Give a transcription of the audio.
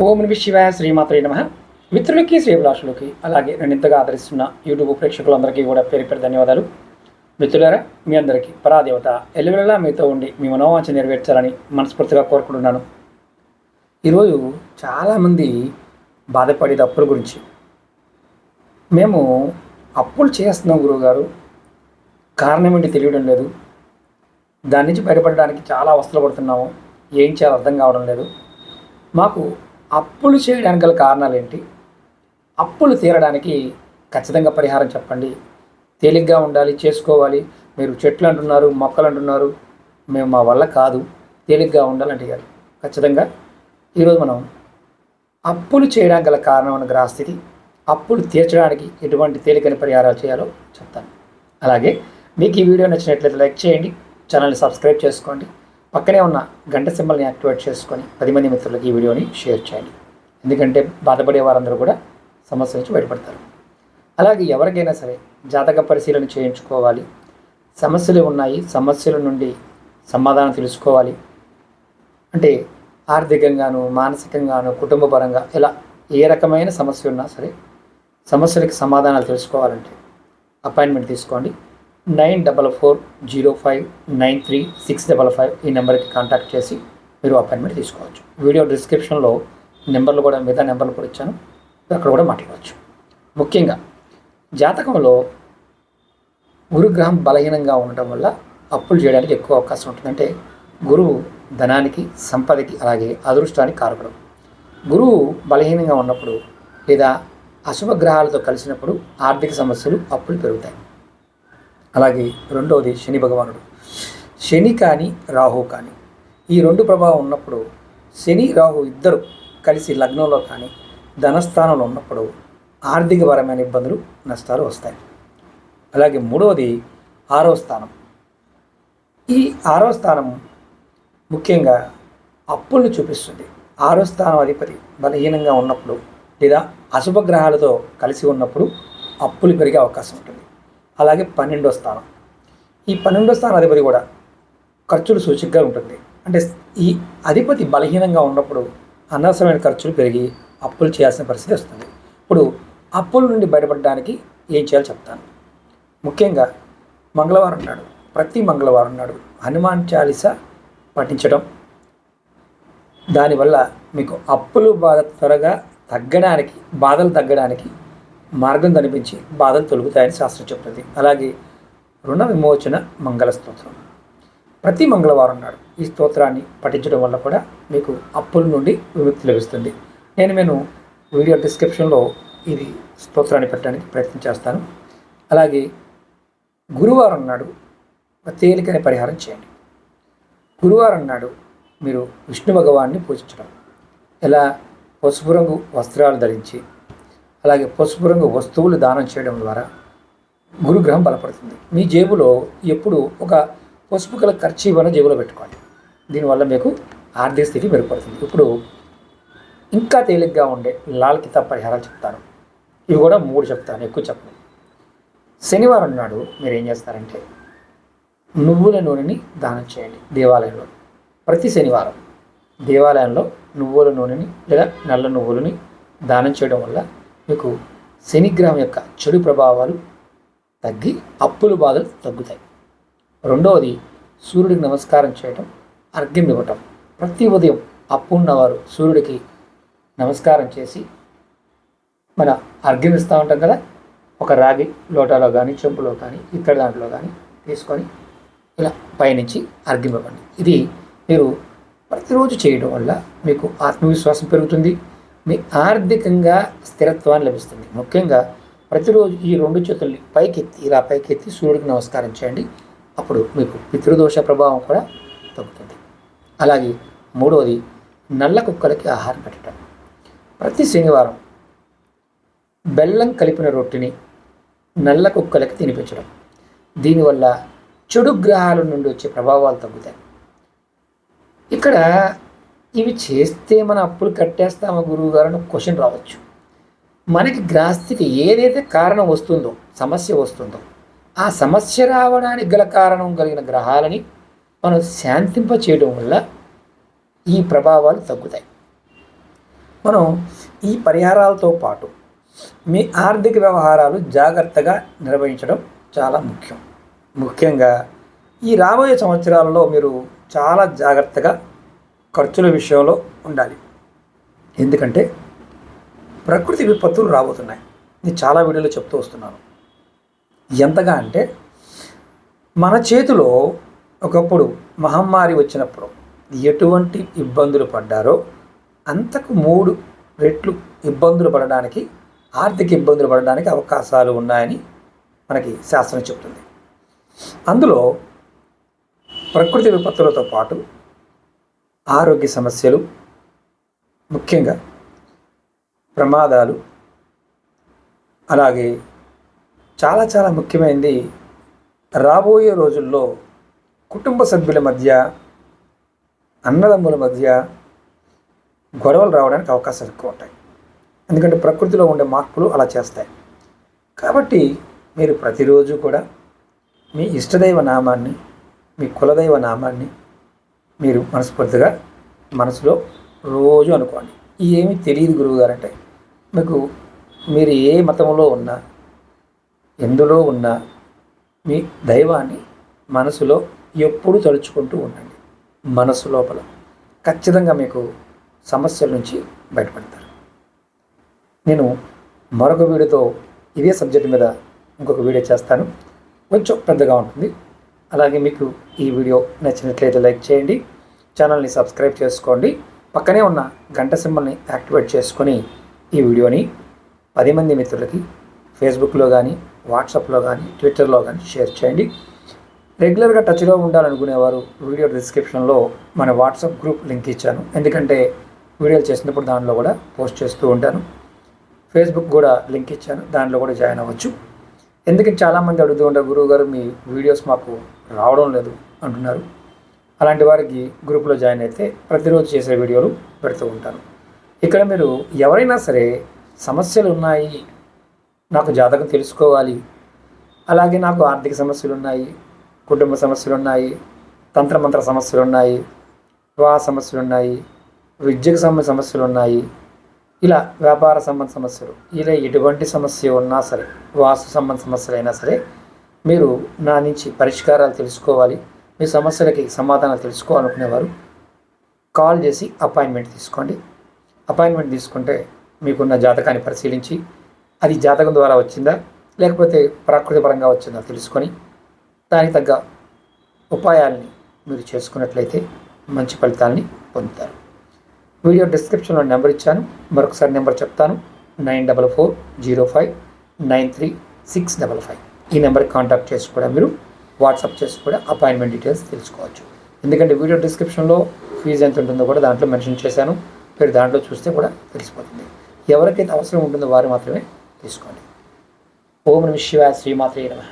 ఓం Nami శివాయ శ్రీమాత్రే నమ. మిత్రులకి శ్రీభిలాషులకి అలాగే నేను ఇంతగా ఆదరిస్తున్న యూట్యూబ్ ప్రేక్షకులందరికీ కూడా పేరు పేరు ధన్యవాదాలు. మిత్రులారా మీ అందరికీ పరాదేవత ఎల్లవెల్లా మీతో ఉండి మీ మనోవాంఛ నెరవేర్చాలని మనస్ఫూర్తిగా కోరుకుంటున్నాను. ఈరోజు చాలామంది బాధపడేది అప్పుల గురించి. మేము అప్పులు చేస్తున్నాం గురువుగారు. కారణం ఏంటి తెలియడం లేదు. దాని నుంచి బయటపడడానికి చాలా అవస్థలు పడుతున్నాము. ఏం చేయాలో అర్థం కావడం లేదు. మాకు అప్పులు చేయడానికి గల కారణాలు ఏంటి అప్పులు తీరడానికి ఖచ్చితంగా పరిహారం చెప్పండి. తేలిగ్గా ఉండాలి చేసుకోవాలి. మీరు చెట్లు అంటున్నారు మొక్కలు అంటున్నారు మేము మా వల్ల కాదు. తేలిగ్గా ఉండాలంటే గారు ఖచ్చితంగా ఈరోజు మనం అప్పులు చేయడానికి గల కారణమైన గ్రహస్థితి అప్పులు తీర్చడానికి ఎటువంటి తేలికైన పరిహారాలు చేయాలో చెప్తాను. అలాగే మీకు ఈ వీడియో నచ్చినట్లయితే లైక్ చేయండి ఛానల్ని సబ్స్క్రైబ్ చేసుకోండి. పక్కనే ఉన్న గంట సింబల్ని యాక్టివేట్ చేసుకొని పది మంది మిత్రులకి ఈ వీడియోని షేర్ చేయండి. ఎందుకంటే బాధపడే వారందరూ కూడా సమస్య నుంచి బయటపడతారు. అలాగే ఎవరికైనా సరే జాతక పరిశీలన చేయించుకోవాలి. సమస్యలు ఉన్నాయి సమస్యల నుండి సమాధానం తెలుసుకోవాలి. అంటే ఆర్థికంగాను మానసికంగాను కుటుంబపరంగా ఇలా ఏ రకమైన సమస్య ఉన్నా సరే సమస్యలకి సమాధానాలు తెలుసుకోవాలంటే అపాయింట్మెంట్ తీసుకోండి. Nine double four zero five nine three six double five ఈ నెంబర్కి కాంటాక్ట్ చేసి మీరు అపాయింట్మెంట్ తీసుకోవచ్చు. వీడియో డిస్క్రిప్షన్లో నెంబర్లు కూడా మిగతా నెంబర్లు కూడా ఇచ్చాను. అక్కడ కూడా మాట్లాడవచ్చు. ముఖ్యంగా జాతకంలో గురుగ్రహం బలహీనంగా ఉండటం వల్ల అప్పులు చేయడానికి ఎక్కువ అవకాశం ఉంటుంది. అంటే గురువు ధనానికి సంపదకి అలాగే అదృష్టానికి కారకుడు. గురువు బలహీనంగా ఉన్నప్పుడు లేదా అశుభ గ్రహాలతో కలిసినప్పుడు ఆర్థిక సమస్యలు అప్పులు పెరుగుతాయి. అలాగే రెండవది శని భగవానుడు. శని కానీ రాహు కానీ. ఈ రెండు ప్రభావం ఉన్నప్పుడు శని రాహు ఇద్దరు కలిసి లగ్నంలో కానీ ధనస్థానంలో ఉన్నప్పుడు ఆర్థికపరమైన ఇబ్బందులు నష్టాలు వస్తాయి. అలాగే మూడవది ఆరో స్థానం. ఈ ఆరో స్థానం ముఖ్యంగా అప్పులను చూపిస్తుంది. ఆరో స్థానం అధిపతి బలహీనంగా ఉన్నప్పుడు లేదా అశుభ గ్రహాలతో కలిసి ఉన్నప్పుడు అప్పులు పెరిగే అవకాశం ఉంటుంది. అలాగే పన్నెండో స్థానం. ఈ పన్నెండో స్థానం అధిపతి కూడా ఖర్చులు సూచికగా ఉంటుంది. అంటే ఈ అధిపతి బలహీనంగా ఉన్నప్పుడు అనవసరమైన ఖర్చులు పెరిగి అప్పులు చేయాల్సిన పరిస్థితి వస్తుంది. ఇప్పుడు అప్పుల నుండి బయటపడడానికి ఏం చేయాలో చెప్తాను. ముఖ్యంగా మంగళవారం నాడు ప్రతి మంగళవారం నాడు హనుమాన్ చాలీస పఠించడం. దానివల్ల మీకు అప్పులు బాధ త్వరగా తగ్గడానికి బాధలు తగ్గడానికి మార్గం కనిపించి బాధలు తొలుగుతాయని శాస్త్రం చెప్తుంది. అలాగే రుణ విమోచన మంగళ స్తోత్రం. ప్రతి మంగళవారం నాడు ఈ స్తోత్రాన్ని పఠించడం వల్ల కూడా మీకు అప్పుల నుండి విముక్తి లభిస్తుంది. నేను నేను వీడియో డిస్క్రిప్షన్లో ఇది స్తోత్రాన్ని పెట్టడానికి ప్రయత్నం చేస్తాను. అలాగే గురువారం నాడు ఒక తేలికైన పరిహారం చేయండి. గురువారం నాడు మీరు విష్ణు భగవాన్ని పూజించడం. ఎలా పసుపు రంగు వస్త్రాలు ధరించి అలాగే పసుపు రంగు వస్తువులు దానం చేయడం ద్వారా గురుగ్రహం బలపడుతుంది. మీ జేబులో ఎప్పుడు ఒక పసుపు గల ఖర్చు జేబులో పెట్టుకోండి. దీనివల్ల మీకు ఆర్థిక స్థితి మెరుగుపడుతుంది. ఇప్పుడు ఇంకా తేలిగ్గా ఉండే లాల్ కితాబ్ పరిహారాలు చెప్తాను. ఇవి కూడా మూడు చెప్తాను ఎక్కువ చెప్పను. శనివారం నాడు మీరు ఏం చేస్తారంటే నువ్వుల నూనెని దానం చేయండి దేవాలయంలో. ప్రతి శనివారం దేవాలయంలో నువ్వుల నూనెని లేదా నల్ల నువ్వులని దానం చేయడం వల్ల మీకు శనిగ్రహం యొక్క చెడు ప్రభావాలు తగ్గి అప్పుల బాధలు తగ్గుతాయి. రెండవది సూర్యుడికి నమస్కారం చేయటం అర్ఘ్యం ఇవ్వటం. ప్రతి ఉదయం అప్పు ఉన్నవారు సూర్యుడికి నమస్కారం చేసి మన అర్ఘ్యం ఇస్తూ ఉంటాం కదా? ఒక రాగి లోటాలో కానీ చెంపులో కానీ ఇక్కడ దాంట్లో కానీ తీసుకొని ఇలా పయనించి అర్ఘ్యం ఇవ్వండి. ఇది మీరు ప్రతిరోజు చేయడం వల్ల మీకు ఆత్మవిశ్వాసం పెరుగుతుంది. మీ ఆర్థికంగా స్థిరత్వాన్ని లభిస్తుంది. ముఖ్యంగా ప్రతిరోజు ఈ రెండు చేతుల్ని పైకెత్తి ఇలా పైకెత్తి సూర్యుడికి నమస్కారం చేయండి. అప్పుడు మీకు పితృదోష ప్రభావం కూడా తగ్గుతుంది. అలాగే మూడవది నల్ల కుక్కలకి ఆహారం పెట్టడం. ప్రతి శనివారం బెల్లం కలిపిన రొట్టిని నల్ల కుక్కలకి తినిపించడం. దీనివల్ల చెడు గ్రహాల నుండి వచ్చే ప్రభావాలు తగ్గుతాయి. ఇక్కడ ఇవి చేస్తే మన అప్పులు కట్టేస్తామా గురువు గారు అని క్వశ్చన్ రావచ్చు. మనకి గ్రాస్తికి ఏదైతే కారణం వస్తుందో సమస్య వస్తుందో ఆ సమస్య రావడానికి గల కారణం కలిగిన గ్రహాలని మనం శాంతింప చేయడం వల్ల ఈ ప్రభావాలు తగ్గుతాయి. మనం ఈ పరిహారాలతో పాటు మీ ఆర్థిక వ్యవహారాలు జాగ్రత్తగా నిర్వహించడం చాలా ముఖ్యం. ముఖ్యంగా ఈ రాబోయే సంవత్సరాలలో మీరు చాలా జాగ్రత్తగా ఖర్చుల విషయంలో ఉండాలి. ఎందుకంటే ప్రకృతి విపత్తులు రాబోతున్నాయి. నేను చాలా వీడియోలో చెప్తూ వస్తున్నాను. ఎంతగా అంటే మన చేతిలో ఒకప్పుడు మహమ్మారి వచ్చినప్పుడు ఎటువంటి ఇబ్బందులు పడ్డారో అంతకు మూడు రెట్లు ఇబ్బందులు పడడానికి ఆర్థిక ఇబ్బందులు పడడానికి అవకాశాలు ఉన్నాయని మనకి శాస్త్రం చెప్తుంది. అందులో ప్రకృతి విపత్తులతో పాటు ఆరోగ్య సమస్యలు ముఖ్యంగా ప్రమాదాలు అలాగే చాలా చాలా ముఖ్యమైనది రాబోయే రోజుల్లో కుటుంబ సభ్యుల మధ్య అన్నదమ్ముల మధ్య గొడవలు రావడానికి అవకాశాలు ఎక్కువ ఉంటాయి. ఎందుకంటే ప్రకృతిలో ఉండే మార్పులు అలా చేస్తాయి. కాబట్టి మీరు ప్రతిరోజు కూడా మీ ఇష్టదైవ నామాన్ని మీ కులదైవ నామాన్ని మీరు మనస్ఫూర్తిగా మనసులో రోజు అనుకోండి. ఏమి తెలియదు గురువుగారు అంటే. మీకు మీరు ఏ మతంలో ఉన్నా ఎందులో ఉన్నా మీ దైవాన్ని మనసులో ఎప్పుడు తలుచుకుంటూ ఉండండి. మనసు లోపల ఖచ్చితంగా మీకు సమస్యల నుంచి బయటపడతారు. నేను మరొక వీడియోతో ఇదే సబ్జెక్ట్ మీద ఇంకొక వీడియో చేస్తాను. కొంచెం పెద్దగా ఉంటుంది. అలాగే మీకు ఈ వీడియో నచ్చినట్లయితే లైక్ చేయండి. ఛానల్ని సబ్స్క్రైబ్ చేసుకోండి. పక్కనే ఉన్న గంట సింబల్ని యాక్టివేట్ చేసుకొని ఈ వీడియోని పది మంది మిత్రులకి ఫేస్బుక్లో కానీ వాట్సాప్లో కానీ ట్విట్టర్లో కానీ షేర్ చేయండి. రెగ్యులర్గా టచ్లో ఉండాలనుకునేవారు వీడియో డిస్క్రిప్షన్లో మన వాట్సాప్ గ్రూప్ లింక్ ఇచ్చాను. ఎందుకంటే వీడియోలు చేసినప్పుడు దానిలో కూడా పోస్ట్ చేస్తూ ఉంటాను. ఫేస్బుక్ కూడా లింక్ ఇచ్చాను. దానిలో కూడా జాయిన్ అవ్వచ్చు. ఎందుకంటే చాలామంది అడుగుతూ ఉంటారు గురువు గారు మీ వీడియోస్ మాకు రావడం లేదు అంటున్నారు. అలాంటి వారికి గ్రూప్లో జాయిన్ అయితే ప్రతిరోజు చేసే వీడియోలు పెడుతూ ఉంటాను. ఇక్కడ మీరు ఎవరైనా సరే సమస్యలు ఉన్నాయి నాకు జాతకం తెలుసుకోవాలి అలాగే నాకు ఆర్థిక సమస్యలు ఉన్నాయి కుటుంబ సమస్యలు ఉన్నాయి తంత్రమంత్ర సమస్యలు ఉన్నాయి వివాహ సమస్యలు ఉన్నాయి విద్యకు సంబంధించిన సమస్యలు ఉన్నాయి ఇలా వ్యాపార సంబంధ సమస్యలు ఇలా ఎటువంటి సమస్య ఉన్నా సరే వాస్తు సంబంధ సమస్యలు అయినా సరే మీరు నా నుంచి పరిష్కారాలు తెలుసుకోవాలి మీ సమస్యలకి సమాధానం తెలుసుకోవాలనుకునేవారు కాల్ చేసి అపాయింట్మెంట్ తీసుకోండి. అపాయింట్మెంట్ తీసుకుంటే మీకున్న జాతకాన్ని పరిశీలించి అది జాతకం ద్వారా వచ్చిందా లేకపోతే ప్రకృతి పరంగా వచ్చిందా తెలుసుకొని దానికి తగ్గ ఉపాయాల్ని మీరు చేసుకున్నట్లయితే మంచి ఫలితాలని పొందుతారు. వీడియో డిస్క్రిప్షన్లో నెంబర్ ఇచ్చాను. మరొకసారి నెంబర్ చెప్తాను. Nine double four zero five nine three six double five. ఈ నెంబర్కి కాంటాక్ట్ చేసి కూడా మీరు వాట్సాప్ చేసి కూడా అపాయింట్మెంట్ డీటెయిల్స్ తెలుసుకోవచ్చు. ఎందుకంటే వీడియో డిస్క్రిప్షన్లో ఫీజు ఎంత ఉంటుందో కూడా దాంట్లో మెన్షన్ చేశాను. మీరు దాంట్లో చూస్తే కూడా తెలిసిపోతుంది. ఎవరికైతే అవసరం ఉంటుందో వారు మాత్రమే తీసుకోండి. ఓం నమ శివ శ్రీమాత్రే నమ.